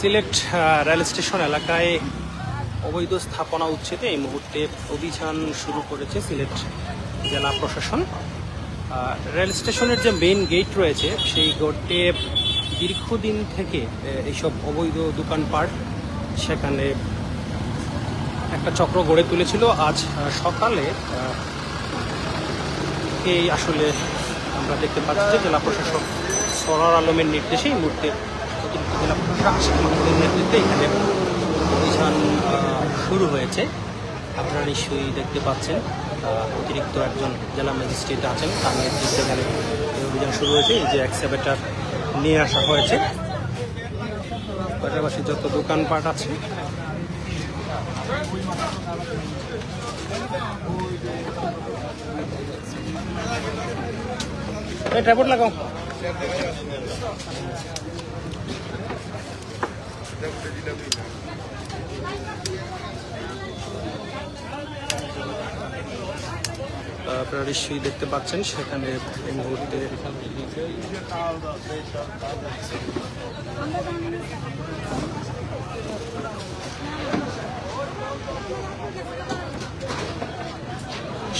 Sylhet rail station এলাকায় অবৈধ স্থাপনা উচ্ছেদে এই মুহূর্তে অভিযান শুরু করেছে সিলেট জেলা প্রশাসন। রেল স্টেশনের যে মেইন গেট রয়েছে, সেই গেটে দীর্ঘদিন থেকে এইসব অবৈধ দোকানপাট সেখানে একটা চক্র গড়ে তুলেছিল। আজ সকালে এই আসলে আমরা দেখতে পাচ্ছি যে জেলা প্রশাসক সরার আলমের নির্দেশে এই মুহূর্তে অতিরিক্ত জেলা নেতৃত্বে এখানে অভিযান শুরু হয়েছে আপনারা নিশ্চয়ই দেখতে পাচ্ছেন অতিরিক্ত একজন জেলা ম্যাজিস্ট্রেট আছেন তার নেতৃত্বে এখানে অভিযান শুরু হয়েছে এই যে এক্সাভেটার নিয়ে আসা হয়েছে পাশাপাশি যত দোকানপাট আছে ট্রাইপড লাগাও। আপনারা নিশ্চয়ই দেখতে পাচ্ছেন, সেখানে এই মুহূর্তে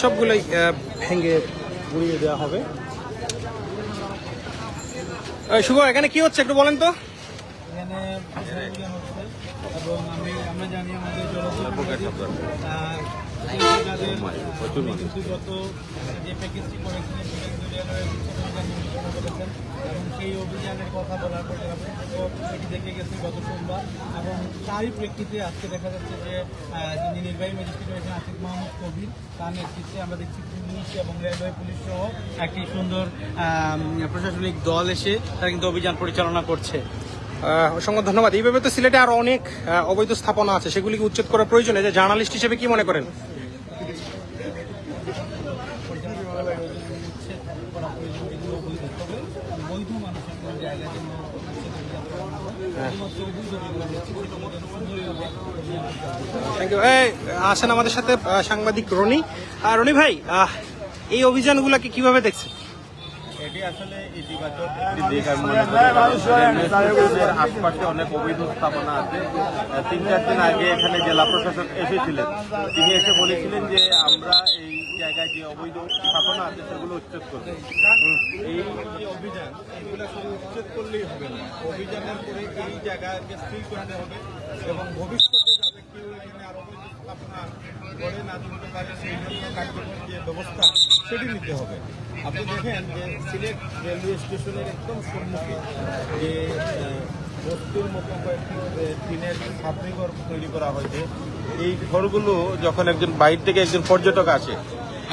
সবগুলোই ভেঙে গুড়িয়ে দেওয়া হবে। শুভ, এখানে কি হচ্ছে একটু বলেন তো? এখানে হচ্ছে এবং আমি আমরা জানি আমাদের জলপ্রপাত কিন্তু গত যে প্যাকেজটি করেছেন। এবং সেই অভিযানের কথা বলার পর এটি দেখে গেছেন গত সোমবার। এবং তারই প্রেক্ষিতে আজকে দেখা যাচ্ছে যে যিনি নির্বাহী ম্যাজিস্ট্রেট রয়েছেন আসিফ মাহমুদ কবির তার নেতৃত্বে আমরা দেখছি পুলিশ এবং রেলওয়ে পুলিশ সহ একটি সুন্দর প্রশাসনিক দল এসে তারা কিন্তু অভিযান পরিচালনা করছে। অসংখ্য ধন্যবাদ। এইভাবে তো সিলেটে আরও অনেক অবৈধ স্থাপনা আছে সেগুলিকে উচ্ছেদ করার প্রয়োজন? যে জার্নালিস্ট হিসেবে কি মনে করেন। থ্যাংক ইউ আসেন আমাদের সাথে সাংবাদিক রনি। রনি ভাই এই অভিযানগুলোকে কীভাবে দেখছেন? এটি অনেক অবৈধ স্থাপনা আছে। তিন চার আগে এখানে জেলা প্রশাসক এসেছিলেন। তিনি এসে বলেছিলেন যে আমরা এই জায়গায় যে অবৈধ স্থাপনা আছে, সেগুলো উচ্ছেদ করব। এই যে অভিযান শুধু উচ্ছেদ করলেই হবে না। অভিযানের পরে এই জায়গাকে স্থির করতে হবে এবং ভবিষ্যতে আরও গড়ে না তুলতে পারে সেই জন্য কার্যকর যে ব্যবস্থা সেটি নিতে হবে। আপনি দেখেন যে সিলেট রেলওয়ে স্টেশনের একদম সম্মুখে যে বস্তুর মতো কয়েকটি টিনের ছাত্রীঘর তৈরি করা হয়েছে। এই ঘরগুলো যখন একজন বাইরে থেকে একজন পর্যটক আসে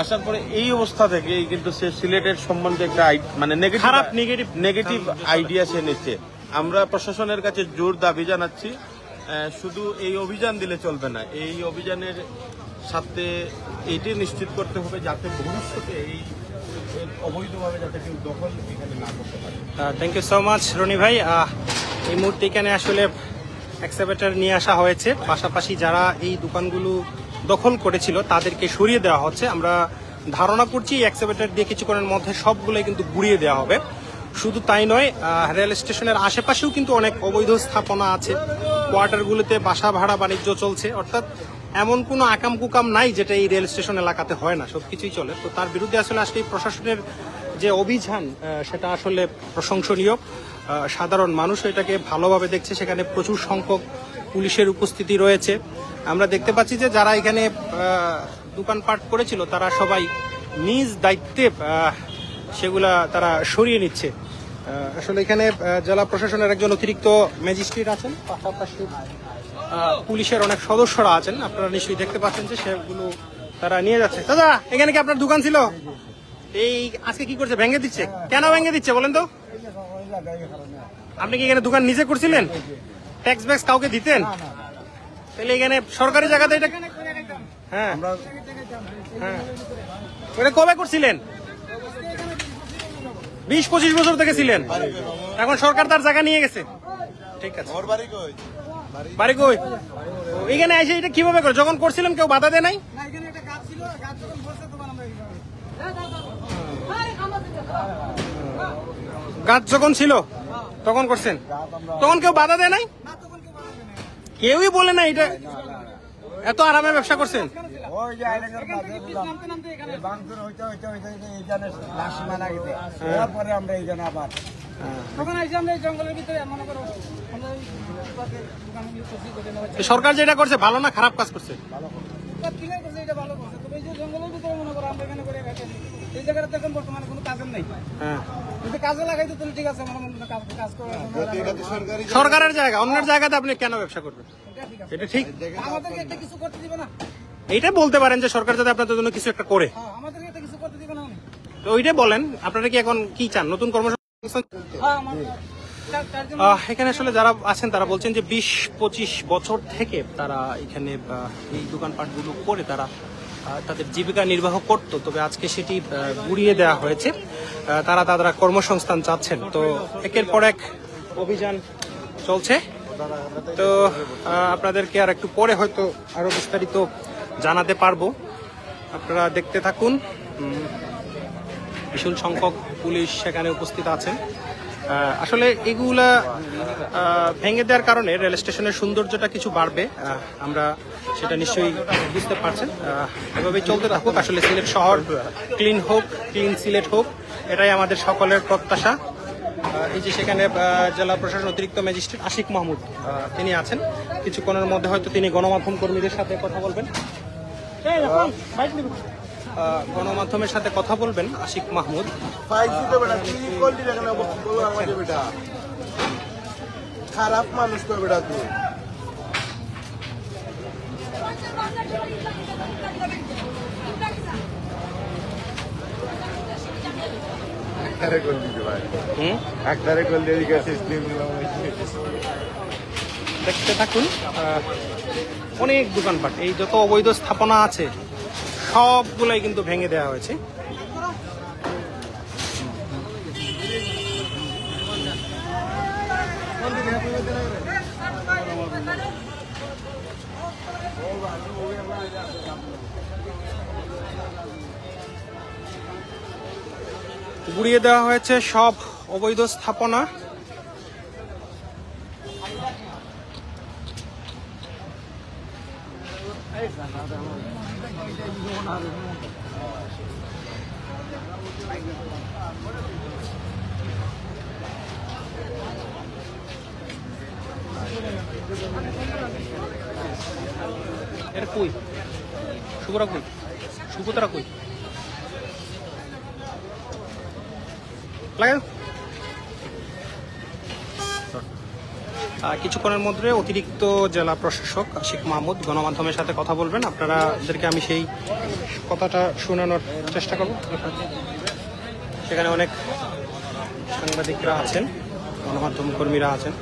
আসার পরে এই অবস্থা থেকে কিন্তু সে সিলেটের সম্বন্ধে একটা মানে নেগেটিভ নেগেটিভ আইডিয়া সে নিচ্ছে। আমরা প্রশাসনের কাছে জোর দাবি জানাচ্ছি শুধু এই অভিযান দিলে চলবে না, এই অভিযানের সাথে এটি নিশ্চিত করতে হবে যাতে ভবিষ্যতে এই অবৈধভাবে যাতে কেউ দখল এখানে না করতে পারে। Thank you so much Roni ভাই। এই মুহূর্তে এখানে আসলে এক্সাভেটার নিয়ে আসা হয়েছে। পাশাপাশি যারা এই দোকানগুলো দখল করেছিল, তাদেরকে সরিয়ে দেওয়া হচ্ছে। আমরা ধারণা করছি এক্সাভেটার দিয়ে কিছুক্ষণের মধ্যে সবগুলোই কিন্তু গুড়িয়ে দেওয়া হবে। শুধু তাই নয় রেল স্টেশনের আশেপাশেও কিন্তু অনেক অবৈধ স্থাপনা আছে। কোয়ার্টারগুলোতে বাসা ভাড়া বাণিজ্য চলছে। অর্থাৎ এমন কোনো আকাম কুকাম নাই যেটা এই রেল স্টেশন এলাকাতে হয় না, সবকিছুই চলে। তো তার বিরুদ্ধে আসলে আজকে প্রশাসনের যে অভিযান সেটা আসলে প্রশংসনীয়। সাধারণ মানুষ এটাকে ভালোভাবে দেখছে। সেখানে প্রচুর সংখ্যক পুলিশের উপস্থিতি রয়েছে। আমরা দেখতে পাচ্ছি যে যারা এখানে দোকানপাট করেছিল, তারা সবাই নিজ দায়িত্বে সেগুলা তারা সরিয়ে নিচ্ছে। আসলে এখানে জেলা প্রশাসনের একজন অতিরিক্ত ম্যাজিস্ট্রেট আছেন পাশাপাশি পুলিশের অনেক সদস্যরা আছেন। আপনারা নিশ্চয়ই দেখতে পাচ্ছেন যে সেগুলো তারা নিয়ে যাচ্ছে। দাদা এখানে কি আপনার দোকান ছিল? এই আজকে কি করছে? ভেঙে দিচ্ছে? কেন ভেঙে দিচ্ছে বলেন তো? আপনি কি এখানে দোকান নিজে করছিলেন? ট্যাক্স ব্যাক্স কাউকে দিতেন? তাহলে এখানে সরকারি জায়গাতে এটা হ্যাঁ। হ্যাঁ। কবে করছিলেন? বিশ পঁচিশ বছর থেকে ছিলেন। এখন সরকার তার জায়গা নিয়ে গেছে। ঠিক আছে। বাড়ি কই? ও, এখানে এসে এটা কীভাবে করে? যখন করছিলেন কেউ বাধা দেয় নাই? না এখানে একটা গাছ যখন বসে তখন আমরা এইভাবে গাছ যখন ছিল তখন করছেন? তখন কেউ বাধা দেয় নাই? কেউই বলে না এটা এত আরামে ব্যবসা করছেন? মনে সরকার যেটা করছে ভালো না খারাপ কাজ করছে? সব করছে। এটা ভালো করছে। এই যে জঙ্গলের ভিতরে মনে করো আমরা এখানে করে রাখেন এই জায়গাটা এখন বর্তমানে কোনো কাজের নেই। হ্যাঁ। কাজে লাগাই তো ঠিক আছে আমার মনে কাজ কাজ করে সরকারের জায়গা অন্যের জায়গাতে আপনি কেন ব্যবসা করবেন? এটা ঠিক। এটা আমাদেরকে একটা কিছু করতে দিবে না। এইটা বলতে পারেন যে সরকার যাতে আপনাদের জন্য কিছু একটা করে। হ্যাঁ আমাদেরকে একটা কিছু করতে দিবে না তো ওইটাই বলেন আপনারা কি এখন কি চান? নতুন কর্মসংস্থান? হ্যাঁ এখানে আসলে যারা আছেন তারা বলছেন যে বিশ পঁচিশ বছর থেকে তারা এখানে এই দোকানপাটগুলো করে তারা তাদের জীবিকা নির্বাহ করত। তবে আজকে সেটি গুড়িয়ে দেওয়া হয়েছে। তারা তারা কর্মসংস্থান চাচ্ছেন। তো একের পর এক অভিযান চলছে। তো আপনাদেরকে আর একটু পরে হয়তো আরও বিস্তারিত জানাতে পারব। আপনারা দেখতে থাকুন। বিপুল সংখ্যক পুলিশ সেখানে উপস্থিত আছেন। আসলে এগুলা ভেঙে দেওয়ার কারণে রেল স্টেশনের সৌন্দর্যটা কিছু বাড়বে। আমরা সেটা নিশ্চয়ই বুঝতে পারছেন। এভাবেই চলতে থাকুক। আসলে সিলেট শহর ক্লিন হোক ক্লিন সিলেট হোক, এটাই আমাদের সকলের প্রত্যাশা। এই যে সেখানে জেলা প্রশাসন অতিরিক্ত ম্যাজিস্ট্রেট আশিক মাহমুদ তিনি আছেন। কিছুক্ষণের মধ্যে হয়তো তিনি গণমাধ্যম কর্মীদের সাথে কথা বলবেন। এই রাফাল, বাইক নিবি? আহ, গণমাধ্যমের সাথে কথা বলবেন আশিক মাহমুদ। খারাপ মানুষ তো বেটা তুই। একটারে কল দিতে হুম? একটারে কল দিয়ে দিকে সিস্টেম দিলাম। দেখতে থাকুন অনেক দোকানপাট এই যত অবৈধ স্থাপনা আছে সবগুলাই কিন্তু ভেঙে দেওয়া হয়েছে। গুড়িয়ে দেওয়া হয়েছে সব অবৈধ স্থাপনা। এর কই? শুভরা কই? সুভদ্রা কই? লাগাও। কিছুক্ষণের মধ্যে অতিরিক্ত জেলা প্রশাসক আশিক মাহমুদ গণমাধ্যমের সাথে কথা বলবেন। আপনারাদেরকে আমি সেই কথাটা শোনানোর চেষ্টা করব। সেখানে অনেক সাংবাদিকরা আছেন, গণমাধ্যম কর্মীরা আছেন।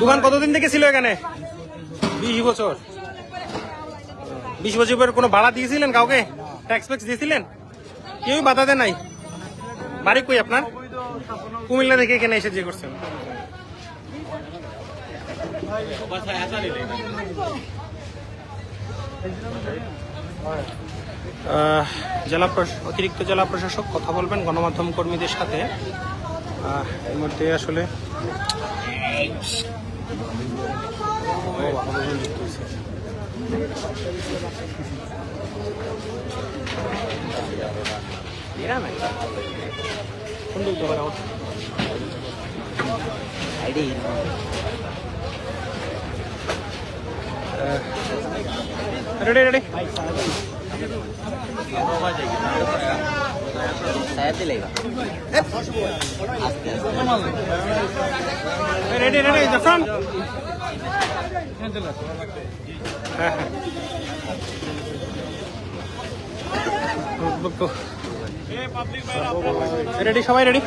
দোকান কতদিন থেকে ছিল এখানে? বিশ বছর। বিশ বছর কোনো ভাড়া দিয়েছিলেন কাউকে? ট্যাক্স ফ্যাক্স দিয়েছিলেন? কেউই বাধা দেয় নাই? বাড়ি কই আপনার? কুমিল্লা থেকে এখানে এসে যে করছেন। জেলা অতিরিক্ত জেলা প্রশাসক, কথা বলবেন গণমাধ্যম কর্মীদের সাথে। এর মধ্যে আসলে ও, আলোচনা হ্যাঁ, হ্যাঁ। রেডি সবাই রেডি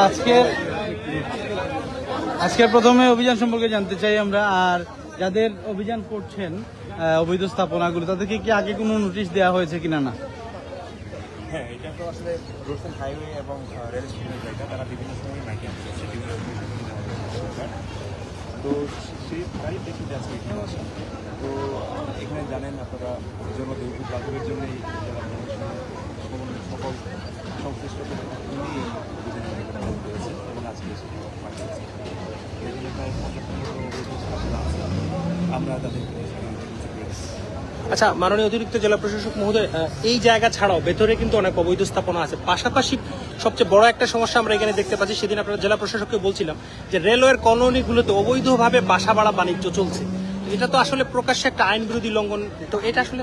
আজকের আজকের প্রথমে অভিযান সম্পর্কে জানতে চাই আমরা আর যাদের অভিযান করছেন অবৈধ স্থাপনাগুলো তাদেরকে কি আগে কোনো নোটিশ দেওয়া হয়েছে কিনা না হ্যাঁ এটা তো আসলে রোডস হাইওয়ে এবং রেল স্টেশনের জায়গা, তারা বিভিন্ন সময় মাইকিং করছে বিভিন্ন তো সেই তারই প্রেক্ষিতে আজকে এখানে আসা। তো এখানে জানেন আপনারা জনদৈর্ঘ্য প্রাথমিক জন্য এই জেলা সকল সকল সংশ্লিষ্টদের নিয়ে এই এখানে ভোট রয়েছে এবং আজকে এসে পাঠিয়েছে এখানে প্রায় পঞ্চাশটার মতো অবৈধ স্থাপনা আছে আমরা তাদেরকে আচ্ছা মাননীয় অতিরিক্ত জেলা প্রশাসক মহোদয় এই জায়গা ছাড়াও ভেতরে কিন্তু অনেক অবৈধ স্থাপনা আছে। পাশাপাশি সবচেয়ে বড় একটা সমস্যা আমরা এখানে দেখতে পাচ্ছি সেদিন আপনারা জেলা প্রশাসককে বলছিলাম যে রেলওয়ের কলোনিগুলোতে অবৈধভাবে বাসা ভাড়া বাণিজ্য চলছে। এটা তো আসলে প্রকাশ্যে একটা আইন বিরোধী লঙ্ঘন তো এটা আসলে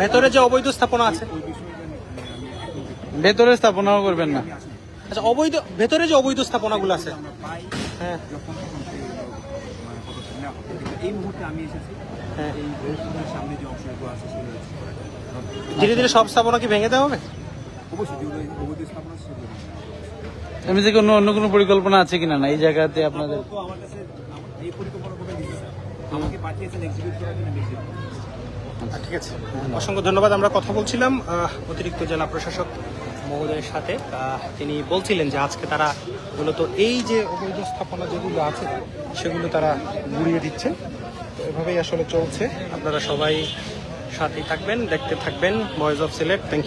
ভেতরে যে অবৈধ স্থাপনা আছে। ভেতরে স্থাপনাও করবেন না। আচ্ছা অবৈধ ভেতরে যে অবৈধ স্থাপনাগুলো আছে। হ্যাঁ যখন তখন সেই মানে পদক্ষেপ নেওয়া হবে কিন্তু এই মুহূর্তে আমি এসেছি। হ্যাঁ। এই সামনে যে অংশটুকু আছে সেগুলো ধীরে ধীরে সব স্থাপনা কি ভেঙে দেওয়া হবে? অবশ্যই যেগুলো অবৈধ স্থাপনা সেগুলো এমনি কোনো অন্য কোনো পরিকল্পনা আছে কিনা না? এই জায়গাতে আপনাদের আমার কাছে এই পরিকল্পনা আমাকে পাঠিয়েছেন এক্সিকিউট করার জন্য আমি execute করছি। আচ্ছা, ঠিক আছে। অসংখ্য ধন্যবাদ আমরা কথা বলছিলাম অতিরিক্ত জেলা প্রশাসক মহোদয়ের সাথে। তিনি বলছিলেন যে আজকে তারা মূলত এই যে অবৈধ স্থাপনা যেগুলো আছে সেগুলো তারা গুড়িয়ে দিচ্ছে। এভাবেই আসলে চলছে। আপনারা সবাই সাথেই থাকবেন দেখতে থাকবেন। Voice of Sylhet thank